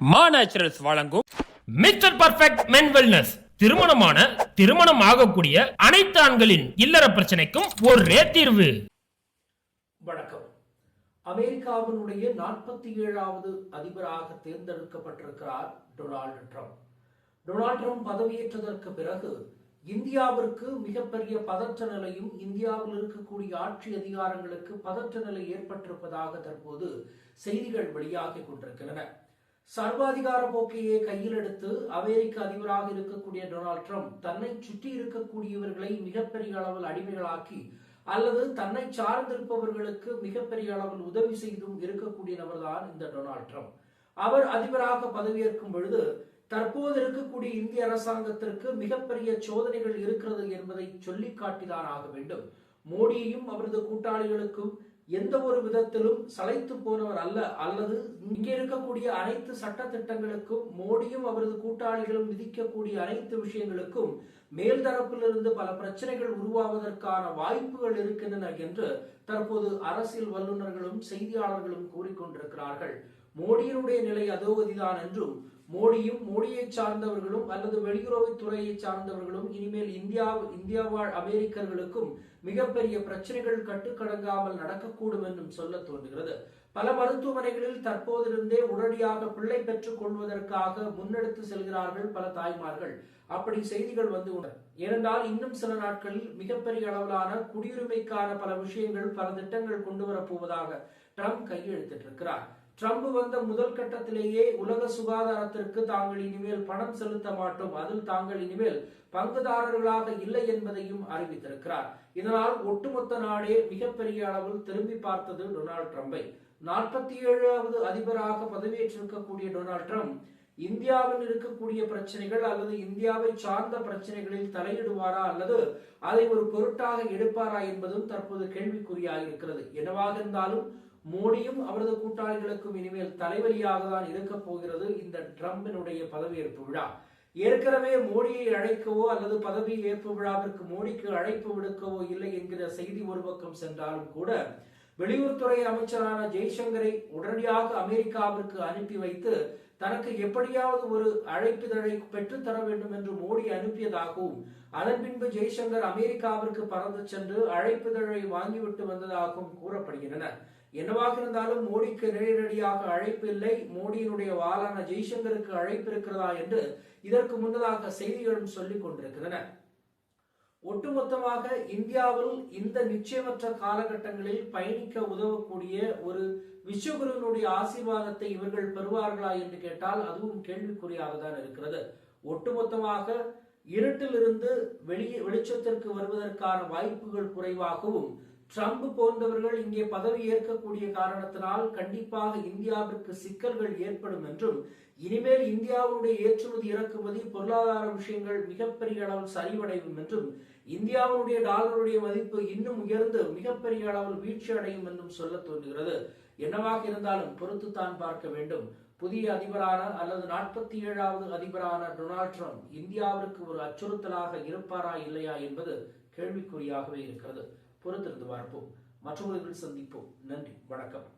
மா நேச்சுரல்ஸ் வழங்கும் mister perfect மென் wellness திருமணமான திருமணம் ஆகக்கூடிய அனைத்து ஆண்களின் இல்லற பிரச்சனைக்கும் ஒரே தீர்வு. வணக்கம். அமெரிக்காவினுடைய நாற்பத்தி ஏழாவது அதிபராக தேர்ந்தெடுக்கப்பட்டிருக்கிறார் டொனால்டு ட்ரம்ப். டொனால்டு ட்ரம்ப் பதவியேற்றதற்கு பிறகு இந்தியாவிற்கு மிகப்பெரிய பதற்ற நிலையும் இந்தியாவில் இருக்கக்கூடிய ஆட்சி அதிகாரங்களுக்கு பதற்ற நிலை ஏற்பட்டிருப்பதாக தற்போது செய்திகள் வெளியாகிக் கொண்டிருக்கின்றன. சர்வாதிகார போக்கையே கையில் எடுத்து அமெரிக்க அதிபராக இருக்கக்கூடிய டொனால்ட் ட்ரம்ப் தன்னை சுற்றி இருக்கக்கூடியவர்களை மிகப்பெரிய அளவில் அடிமைகளாக்கி அல்லது தன்னை சார்ந்திருப்பவர்களுக்கு மிகப்பெரிய அளவில் உதவி செய்தும் இருக்கக்கூடிய நபர்தான் இந்த டொனால்ட் ட்ரம்ப். அவர் அதிபராக பதவியேற்கும் பொழுது தற்போது இருக்கக்கூடிய இந்திய அரசாங்கத்திற்கு மிகப்பெரிய சோதனைகள் இருக்கிறது என்பதை சொல்லி காட்டிதான் ஆக வேண்டும். மோடியையும் அவரது கூட்டாளிகளுக்கும் எந்த ஒரு விதத்திலும் சளைத்து போனவர் அல்ல அல்லது இங்கே இருக்கக்கூடிய அனைத்து சட்ட திட்டங்களுக்கும் மோடியும் அவரது கூட்டாளிகளும் விதிக்கக்கூடிய அனைத்து விஷயங்களுக்கும் மேல்தரப்பிலிருந்து பல பிரச்சனைகள் உருவாவதற்கான வாய்ப்புகள் இருக்கின்றன என்று தற்போது அரசியல் வல்லுநர்களும் செய்தியாளர்களும் கூறிக்கொண்டிருக்கிறார்கள். மோடியினுடைய நிலை அதோகதிதான் என்றும் மோடியும் மோடியை சார்ந்தவர்களும் அல்லது வெளியுறவுத்துறையை சார்ந்தவர்களும் இனிமேல் இந்தியா இந்தியா வாழ் அமெரிக்கர்களுக்கும் மிகப்பெரிய பிரச்சனைகள் கட்டுக்கடங்காமல் நடக்கக்கூடும் என்றும் சொல்ல தோன்றுகிறது. பல மருத்துவமனைகளில் தற்போதிருந்தே உடனடியாக பிள்ளை பெற்றுக் கொள்வதற்காக முன்னெடுத்து செல்கிறார்கள் பல தாய்மார்கள். அப்படி செய்திகள் வந்து ஏனென்றால் இன்னும் சில நாட்களில் மிகப்பெரிய அளவிலான குடியுரிமைக்கான பல விஷயங்கள் பல திட்டங்கள் கொண்டு வரப்போவதாக ட்ரம்ப் கையெழுத்திட்டிருக்கிறார். ட்ரம்ப் வந்த முதல் கட்டத்திலேயே உலக சுகாதாரத்திற்கு தாங்கள் இனிமேல் பணம் செலுத்த மாட்டோம். அதில் தாங்கள் இனிமேல் பங்குதாரர்களாக இல்லை என்பதையும் அறிவித்திருக்கிறார். இதனால் ஒட்டுமொத்த நாடே மிகப்பெரிய அளவில் திரும்பி பார்த்தது டொனால்ட் ட்ரம்பை. நாற்பத்தி ஏழாவது அதிபராக பதவியேற்றிருக்கக்கூடிய டொனால்ட் ட்ரம்ப் இந்தியாவில் இருக்கக்கூடிய பிரச்சனைகள் அல்லது இந்தியாவை சார்ந்த பிரச்சனைகளில் தலையிடுவாரா அல்லது அதை ஒரு பொருட்டாக எடுப்பாரா என்பதும் தற்போது கேள்விக்குறியாக இருக்கிறது என்னவாக இருந்தாலும் மோடியும் அவரது கூட்டாளிகளுக்கும் இனிமேல் தலைவலியாக தான் இருக்க போகிறது இந்த ட்ரம்பினுடைய பதவியேற்பு விழா. ஏற்கனவே மோடியை அழைக்கவோ அல்லது பதவி ஏற்பு விழாவிற்கு மோடிக்கு அழைப்பு விடுக்கவோ இல்லை என்கிற செய்தி ஒரு பக்கம் சென்றாலும் கூட வெளியுறவுத்துறை அமைச்சரான ஜெய்சங்கரை உடனடியாக அமெரிக்காவிற்கு அனுப்பி வைத்து தனக்கு எப்படியாவது ஒரு அழைப்பிதழை பெற்றுத்தர வேண்டும் என்று மோடி அனுப்பியதாகவும் அதன் பின்பு ஜெய்சங்கர் அமெரிக்காவிற்கு பறந்து சென்று அழைப்பிதழை வாங்கிவிட்டு வந்ததாகவும் கூறப்படுகின்றன. என்னவாக இருந்தாலும் மோடிக்கு நேரடியாக அழைப்பு இல்லை மோடியினுடைய வாளான ஜெய்சங்கருக்கு அழைப்பு இருக்கிறதா என்று இதற்கு முன்னதாக செய்திகளும் சொல்லிக் கொண்டிருக்கின்றன. ஒட்டுமொத்தமாக இந்தியாவில் இந்த நிச்சயமற்ற காலகட்டங்களில் பயணிக்க உதவக்கூடிய ஒரு விஸ்வகுருவினுடைய ஆசீர்வாதத்தை இவர்கள் பெறுவார்களா என்று கேட்டால் அதுவும் கேள்விக்குறியாக தான் இருக்கிறது. ஒட்டுமொத்தமாக இருட்டிலிருந்து வெளியே வெளிச்சத்திற்கு வருவதற்கான வாய்ப்புகள் குறைவாகவும் ட்ரம்ப் போன்றவர்கள் இங்கே பதவி ஏற்கக்கூடிய காரணத்தினால் கண்டிப்பாக இந்தியாவிற்கு சிக்கல்கள் ஏற்படும் என்றும் இனிமேல் இந்தியாவுடைய ஏற்றுமதி இறக்குமதி பொருளாதார விஷயங்கள் மிகப்பெரிய அளவில் சரிவடையும் என்றும் இந்தியாவுடைய டாலருடைய மதிப்பு இன்னும் உயர்ந்து மிகப்பெரிய அளவில் வீழ்ச்சி அடையும் என்றும் சொல்ல தோன்றுகிறது. என்னவாக இருந்தாலும் பொறுத்துத்தான் பார்க்க வேண்டும். புதிய அதிபரான அல்லது நாற்பத்தி ஏழாவது அதிபரான டொனால்ட் ட்ரம்ப் இந்தியாவிற்கு ஒரு அச்சுறுத்தலாக இருப்பாரா இல்லையா என்பது கேள்விக்குறியாகவே இருக்கிறது. பொறுத்திருந்து பார்ப்போம் மற்றவர்கள் சந்திப்போம். நன்றி. வணக்கம்.